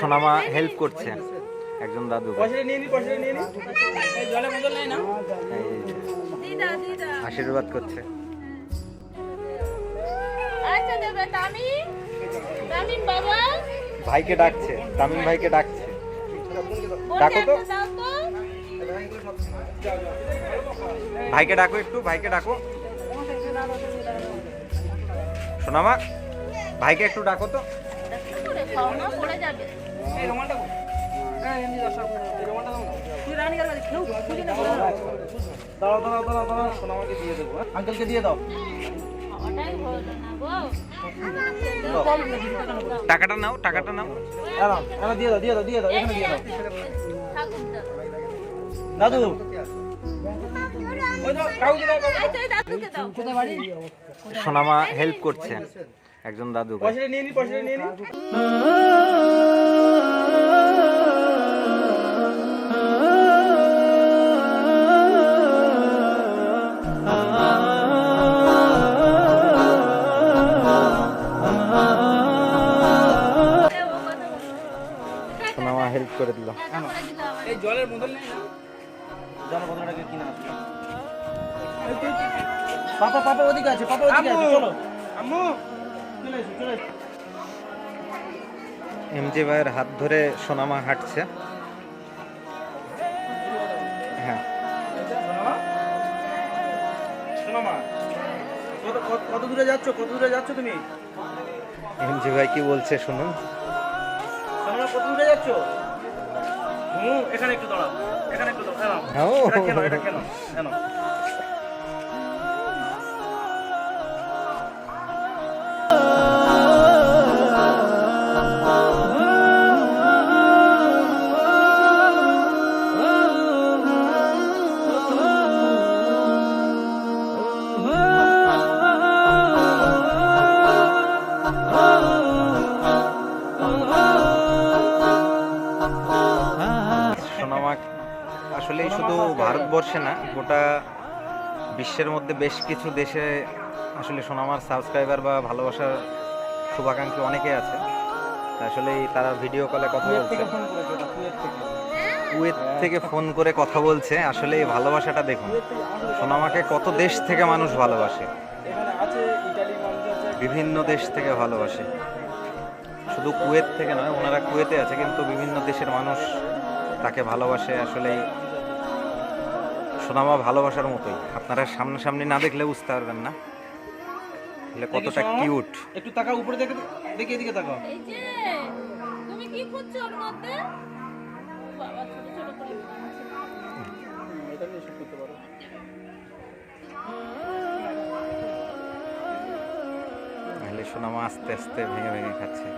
সোনামা হেল্প করছে একজন দাদু। দিদা দিদা। আশীর্বাদ করছে। আচ্ছা ভাইকে ডাকছে তামিম ভাইকে ডাকছে। ডাকো তো। তো। ভাইকে ডাকো একটু ভাইকে ডাকো। সোনামা ভাইকে একটু ডাকো তো। দাঁড়াও দাঁড়াও দাঁড়াও দাঁড়াও সোনামাকে দিয়ে দেবো? আঙ্কেলকে দিয়ে দাও। টাকাটা নাও টাকাটা নাও। এলাম দিয়ে দাও দিয়ে দাও দিয়ে দাও এখানে দিয়ে দাও। দাদু। সোনামা হেল্প করছে। একজন দাদু পয়সাটা নিয়ে নি পয়সাটা নিয়ে নি। সোনামা হেল্প করে দিল। এই জলের বোতল নেই না? জলের বোতলটাকে কিনে আসবে পাপা পাপা ওদিকে আছে পাপা ওদিকে আছে চলো। আম্মু! এমজে ভাইয়ের হাত ধরে সোনামা হাঁটছে। হ্যাঁ। কত দূরে যাচ্ছ? কত দূরে যাচ্ছ তুমি? এমজে ভাই কি বলছে শুনুন। কত দূরে যাচ্ছ? হুম এখানে একটু দাঁড়াও এখানে একটু দাঁড়াও। ও। এটা কেন এটা কেন কেন? সোনামা আসলে শুধু ভারতবর্ষে না গোটা বিশ্বের মধ্যে বেশ কিছু দেশে আসলে সোনামার সাবস্ক্রাইবার বা ভালোবাসার শুভাকাঙ্ক্ষী অনেকে আছে। আসলে তারা ভিডিও কলে কথা বলছে। কুয়েত থেকে। ফোন করে কথা বলছে। আসলে এই ভালোবাসাটা দেখুন সোনামাকে কত দেশ থেকে মানুষ ভালোবাসে। বিভিন্ন দেশ থেকে ভালোবাসে। শুধু কুয়েত থেকে নয় ওনারা কুয়েতে আছে কিন্তু বিভিন্ন দেশের মানুষ তাকে ভালোবাসে আসলে সোনামা ভালোবাসার মতোই। আপনারা সামনাসামনি না দেখলে বুঝতে পারবেন না। তাহলে কতটা কিউট। একটু তাকাও উপরে দেখে দেখে এদিকে তাকাও। এই যে তুমি কি খুঁজছো ওর মধ্যে? বাবা ছোট ছোট করে এটা নিয়ে শুট করতে পারো। তাহলে সোনামা আস্তে আস্তে ভেঙে ভেঙে খাচ্ছে।